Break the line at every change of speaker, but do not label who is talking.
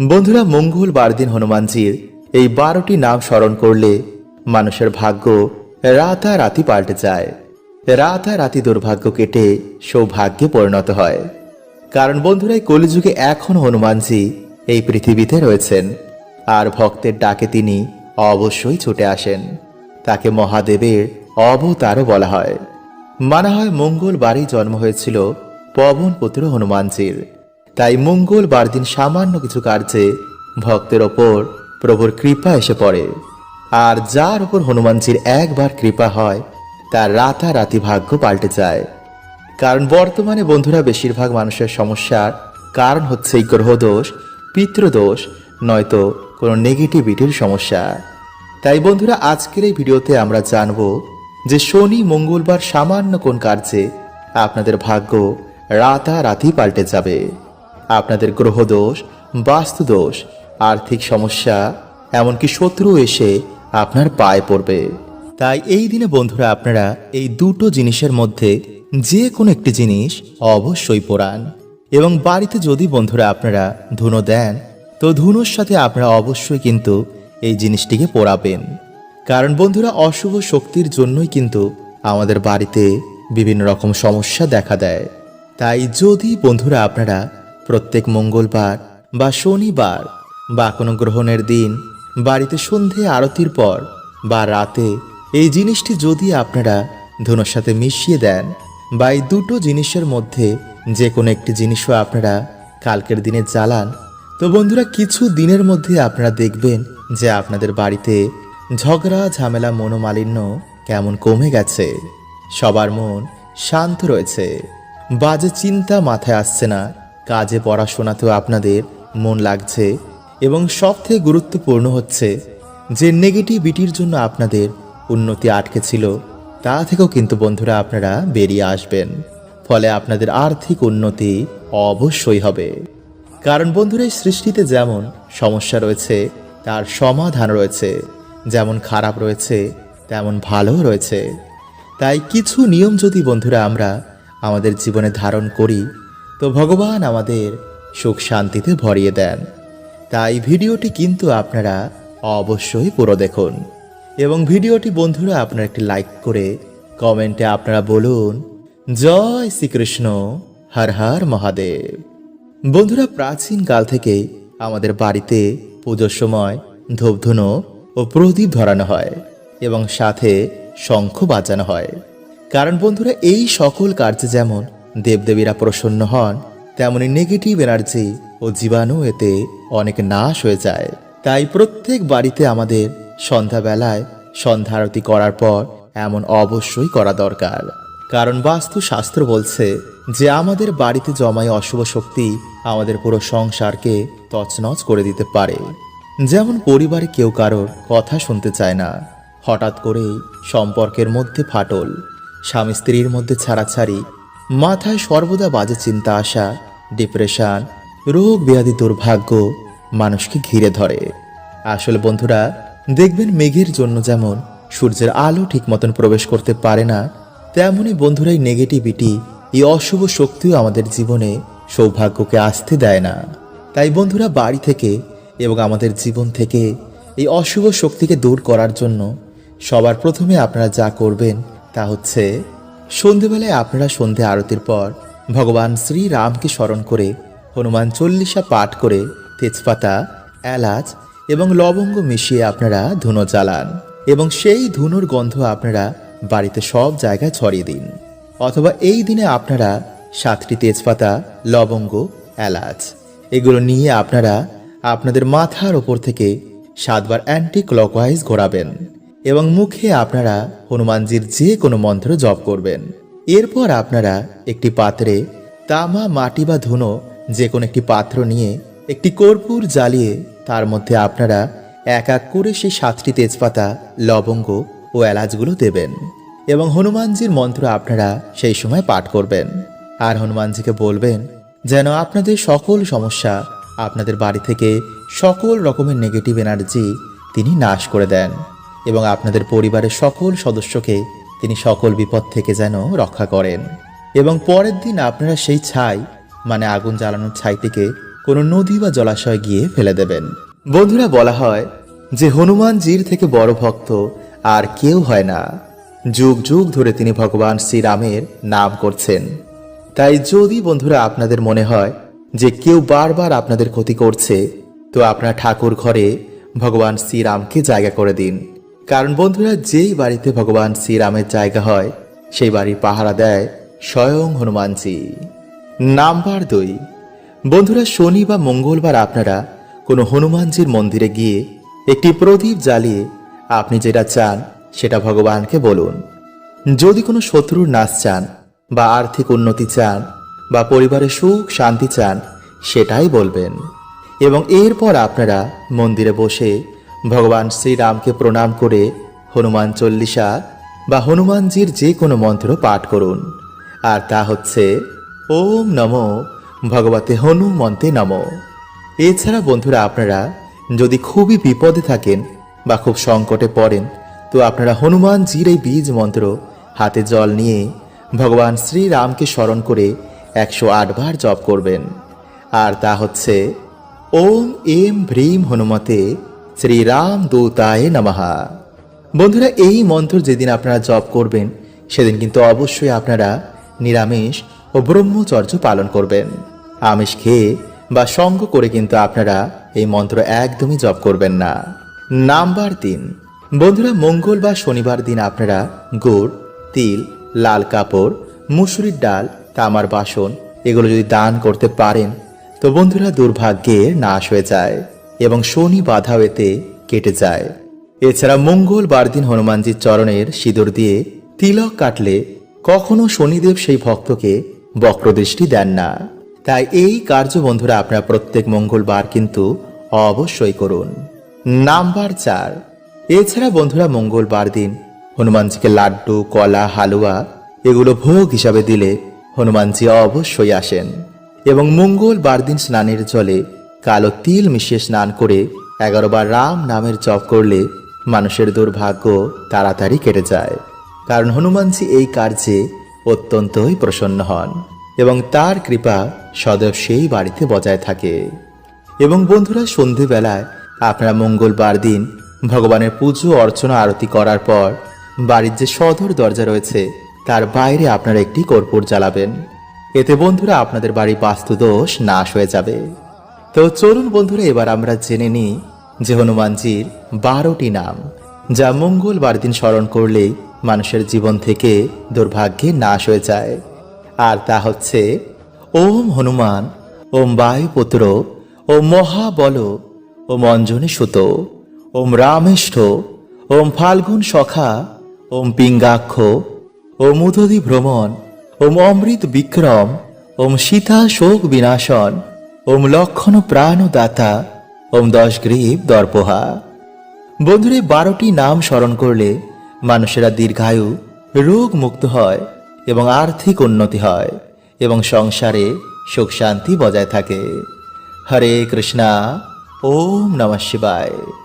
বন্ধুরা মঙ্গলবার দিন হনুমানজির এই বারোটি নাম স্মরণ করলে মানুষের ভাগ্য রাতারাতি পাল্টে যায়। রাতারাতি দুর্ভাগ্য কেটে সৌভাগ্যে পরিণত হয়। কারণ বন্ধুরা, এই কলিযুগে এখন হনুমানজি এই পৃথিবীতে রয়েছেন। আর ভক্তের ডাকে তিনি অবশ্যই ছুটে আসেন। তাকে মহাদেবের অবতারও বলা হয়। মানা হয় মঙ্গলবারই জন্ম হয়েছিল পবন পুত্র হনুমানজির। তাই মঙ্গলবার দিন সামান্য কিছু কার্যে ভক্তের ওপর প্রভুর কৃপা এসে পড়ে। আর যার ওপর হনুমানজির একবার কৃপা হয়, তার রাতারাতি ভাগ্য পাল্টে যায়। কারণ বর্তমানে বন্ধুরা বেশিরভাগ মানুষের সমস্যার কারণ হচ্ছে এই গ্রহদোষ, পিতৃদোষ, নয়তো কোনো নেগেটিভিটির সমস্যা। তাই বন্ধুরা, আজকের এই ভিডিওতে আমরা জানব যে শনি মঙ্গলবার সামান্য কোন কার্যে আপনাদের ভাগ্য রাতারাতি পাল্টে যাবে। আপনাদের গ্রহদোষ, বাস্তুদোষ, আর্থিক সমস্যা, এমনকি শত্রু এসে আপনার পায়ে পড়বে। তাই এই দিনে বন্ধুরা আপনারা এই দুটো জিনিসের মধ্যে যে কোনো একটি জিনিস অবশ্যই পড়ান। এবং বাড়িতে যদি বন্ধুরা আপনারা ধুনো দেন, তো ধুনোর সাথে আপনারা অবশ্যই কিন্তু এই জিনিসটিকে পড়াবেন। কারণ বন্ধুরা, অশুভ শক্তির জন্যই কিন্তু আমাদের বাড়িতে বিভিন্ন রকম সমস্যা দেখা দেয়। তাই যদি বন্ধুরা আপনারা প্রত্যেক মঙ্গলবার বা শনিবার বা কোনো গ্রহণের দিন, বাড়িতে সন্ধে আরতির পর বা রাতে এই জিনিসটি যদি আপনারা ধনুর সাথে মিশিয়ে দেন বা এই দুটো জিনিসের মধ্যে যে কোনো একটি জিনিসও আপনারা কালকের দিনে জ্বালান, তো বন্ধুরা কিছু দিনের মধ্যে আপনারা দেখবেন যে আপনাদের বাড়িতে ঝগড়া, ঝামেলা, মনোমালিন্য কেমন কমে গেছে। সবার মন শান্ত রয়েছে। বাজে চিন্তা মাথায় আসছে না। কাজে পড়াশোনাতেও আপনাদের মন লাগছে এবং সবথেকে গুরুত্বপূর্ণ হচ্ছে যে নেগেটিভিটির জন্য আপনাদের উন্নতি আটকে ছিল, তা থেকেও কিন্তু বন্ধুরা আপনারা বেরিয়ে আসবেন। ফলে আপনাদের আর্থিক উন্নতি অবশ্যই হবে। কারণ বন্ধুরা সৃষ্টিতে যেমন সমস্যা রয়েছে, তার সমাধান রয়েছে। যেমন খারাপ রয়েছে, তেমন ভালো রয়েছে। তাই কিছু নিয়ম যদি বন্ধুরা আমরা আমাদের জীবনে ধারণ করি তো ভগবান আমাদের সুখ শান্তিতে ভরিয়ে দেন। তাই ভিডিওটি কিন্তু আপনারা অবশ্যই পুরো দেখুন। এবং ভিডিওটি বন্ধুরা আপনারা একটি লাইক করে কমেন্টে আপনারা বলুন, জয় শ্রীকৃষ্ণ, হর হর মহাদেব। বন্ধুরা, প্রাচীন কাল থেকে আমাদের বাড়িতে পুজোর সময় ধূপধুনো ও প্রদীপ ধরানো হয় এবং সাথে শঙ্খ বাজানো হয়। কারণ বন্ধুরা, এই সকল কার্যে যেমন দেবদেবীরা প্রসন্ন হন, তেমনি নেগেটিভ এনার্জি ও জীবাণু এতে অনেক নাশ হয়ে যায়। তাই প্রত্যেক বাড়িতে আমাদের সন্ধ্যাবেলায় সন্ধ্যা আরতি করার পর এমন অবশ্যই করা দরকার। কারণ বাস্তু শাস্ত্র বলছে যে আমাদের বাড়িতে জমায় অশুভ শক্তি আমাদের পুরো সংসারকে তছনছ করে দিতে পারে। যেমন পরিবারে কেউ কারোর কথা শুনতে চায় না। হঠাৎ করেই সম্পর্কের মধ্যে ফাটল। স্বামী স্ত্রীর মধ্যে ছাড়াছাড়ি মাথায় সর্বদা বাজে চিন্তা আসা ডিপ্রেশন রোগ, ব্যাধি, দুর্ভাগ্য মানুষকে ঘিরে ধরে। আসলে বন্ধুরা, দেখবেন মেঘের জন্য যেমন সূর্যের আলো ঠিক মতন প্রবেশ করতে পারে না তেমনই বন্ধুরাই নেগেটিভিটি এই অশুভ শক্তিও আমাদের জীবনে সৌভাগ্যকে আসতে দেয় না। তাই বন্ধুরা, বাড়ি থেকে এবং আমাদের জীবন থেকে এই অশুভ শক্তিকে দূর করার জন্য সবার প্রথমে আপনারা যা করবেন তা হচ্ছে সন্ধেবেলায় আপনারা সন্ধে আরতির পর ভগবান শ্রী রামকে স্মরণ করে হনুমান চল্লিশা পাঠ করে তেজপাতা, এলাচ এবং লবঙ্গ মিশিয়ে আপনারা ধুনো জ্বালান এবং সেই ধুনোর গন্ধ আপনারা বাড়িতে সব জায়গায় ছড়িয়ে দিন। অথবা এই দিনে আপনারা সাতটি তেজপাতা, লবঙ্গ, এলাচ এগুলো নিয়ে আপনারা আপনাদের মাথার ওপর থেকে সাতবার অ্যান্টি ক্লকওয়াইজ ঘোরাবেন। এবং মুখে আপনারা হনুমানজির যে কোনো মন্ত্র জপ করবেন। এরপর আপনারা একটি পাত্রে তামা, মাটি বা ধুনো, যে কোনো একটি পাত্র নিয়ে একটি কর্পূর জ্বালিয়ে তার মধ্যে আপনারা এক এক করে সেই সাতটি তেজপাতা, লবঙ্গ ও এলাচগুলো দেবেন এবং হনুমানজির মন্ত্র আপনারা সেই সময় পাঠ করবেন। আর হনুমানজিকে বলবেন, যেন আপনাদের সকল সমস্যা আপনাদের বাড়ি থেকে সকল রকমের নেগেটিভ এনার্জি তিনি নাশ করে দেন। এবং আপনাদের পরিবারের সকল সদস্যকে তিনি সকল বিপদ থেকে যেন রক্ষা করেন। এবং পরের দিন আপনারা সেই ছাই মানে আগুন জ্বালানোর ছাইটিকে কোনো নদী বা জলাশয় গিয়ে ফেলে দেবেন। বন্ধুরা, বলা হয় যে হনুমানজির থেকে বড় ভক্ত আর কেউ হয় না। যুগ যুগ ধরে তিনি ভগবান শ্রীরামের নাম করছেন। তাই যদি বন্ধুরা আপনাদের মনে হয় যে কেউ বারবার আপনাদের ক্ষতি করছে, তো আপনার ঠাকুর ঘরে ভগবান শ্রীরামকে জায়গা করে দিন। কারণ বন্ধুরা যেই বাড়িতে ভগবান শ্রীরামের জায়গা হয়, সেই বাড়ির পাহারা দেয় স্বয়ং হনুমানজি। নাম্বার দুই। বন্ধুরা শনি বা মঙ্গলবার আপনারা কোনো হনুমানজির মন্দিরে গিয়ে একটি প্রদীপ জ্বালিয়ে আপনি যেটা চান, সেটা ভগবানকে বলুন। যদি কোনো শত্রুর নাশ চান বা আর্থিক উন্নতি চান বা পরিবারে সুখ, শান্তি চান, সেটাই বলবেন। এবং এরপর আপনারা মন্দিরে বসে ভগবান শ্রীরামকে প্রণাম করে হনুমান চল্লিশা বা হনুমানজির যে কোনো মন্ত্র পাঠ করুন। আর তা হচ্ছে, ওম নম ভগবতে হনুমন্তে নম। এছাড়া বন্ধুরা আপনারা যদি খুবই বিপদে থাকেন বা খুব সংকটে পড়েন, তো আপনারা হনুমানজির এই বীজ মন্ত্র হাতে জল নিয়ে ভগবান শ্রীরামকে স্মরণ করে একশো আটবার জপ করবেন। আর তা হচ্ছে, ওম এম ভ্রীম হনুমতে শ্রীরাম দূতায় নমহা বন্ধুরা, এই মন্ত্র যেদিন আপনারা জপ করবেন, সেদিন কিন্তু অবশ্যই আপনারা নিরামিষ ও ব্রহ্মচর্য পালন করবেন। আমিষ খেয়ে বা সঙ্গ করে কিন্তু আপনারা এই মন্ত্র একদমই জপ করবেন না। নাম্বার তিন। বন্ধুরা, মঙ্গল বা শনিবার দিন আপনারা গুড়, তিল, লাল কাপড়, মুসুরির ডাল, তামার বাসন, এগুলো যদি দান করতে পারেন, তো বন্ধুরা দুর্ভাগ্যের নাশ হয়ে যায়। এবং শনি বাধাও এতে কেটে যায়। এছাড়া মঙ্গলবার দিন হনুমানজির চরণের সিঁদুর দিয়ে তিলক কাটলে কখনো শনিদেব সেই ভক্তকে বক্রদৃষ্টি দেন না। তাই এই কার্য বন্ধুরা আপনারা প্রত্যেক মঙ্গলবার কিন্তু অবশ্যই করুন। নাম্বার চার। এছাড়া বন্ধুরা মঙ্গলবার দিন হনুমানজিকে লাড্ডু, কলা, হালুয়া এগুলো ভোগ হিসাবে দিলে হনুমানজি অবশ্যই আসেন এবং মঙ্গলবার দিন স্নানের জলে কালো তিল মিশিয়ে স্নান করে এগারো বার রাম নামের জপ করলে মানুষের দুর্ভাগ্য তাড়াতাড়ি কেটে যায়। কারণ হনুমানজি এই কার্যে অত্যন্তই প্রসন্ন হন এবং তার কৃপা সদব সেই বাড়িতে বজায় থাকে। এবং বন্ধুরা, সন্ধেবেলায় আপনারা মঙ্গলবার দিন ভগবানের পুজো, অর্চনা, আরতি করার পর বাড়ির যে সদর দরজা রয়েছে, তার বাইরে আপনারা একটি কর্পূর জ্বালাবেন। এতে বন্ধুরা, আপনাদের বাড়ি বাস্তুদোষ নাশ হয়ে যাবে। তো চলুন বন্ধুরা, এবার আমরা জেনে নিই যে হনুমানজির বারোটি নাম, যা মঙ্গলবার দিন স্মরণ করলেই মানুষের জীবন থেকে দুর্ভাগ্যে নাশ হয়ে যায়। আর তা হচ্ছে, ওম হনুমান, ওম বায়ুপুত্র, ওম মহাবল, ওম অঞ্জনী সুত, ওম রামেষ্ঠ, ওম ফাল্গুন সখা, ওম পিঙ্গাক্ষ, ওম উদধি ভ্রমণ, ওম অমৃত বিক্রম, ওম সীতা শোক বিনাশন ওম লক্ষণ প্রাণদাতা, ওম দশ গ্রীব দর্পহা। বন্ধুরে, বারোটি নাম স্মরণ করলে মানুষেরা দীর্ঘায়ু রোগ মুক্ত হয় এবং আর্থিক উন্নতি হয় এবং সংসারে সুখ শান্তি বজায় থাকে। হরে কৃষ্ণা, ওম নমঃ শিবায়।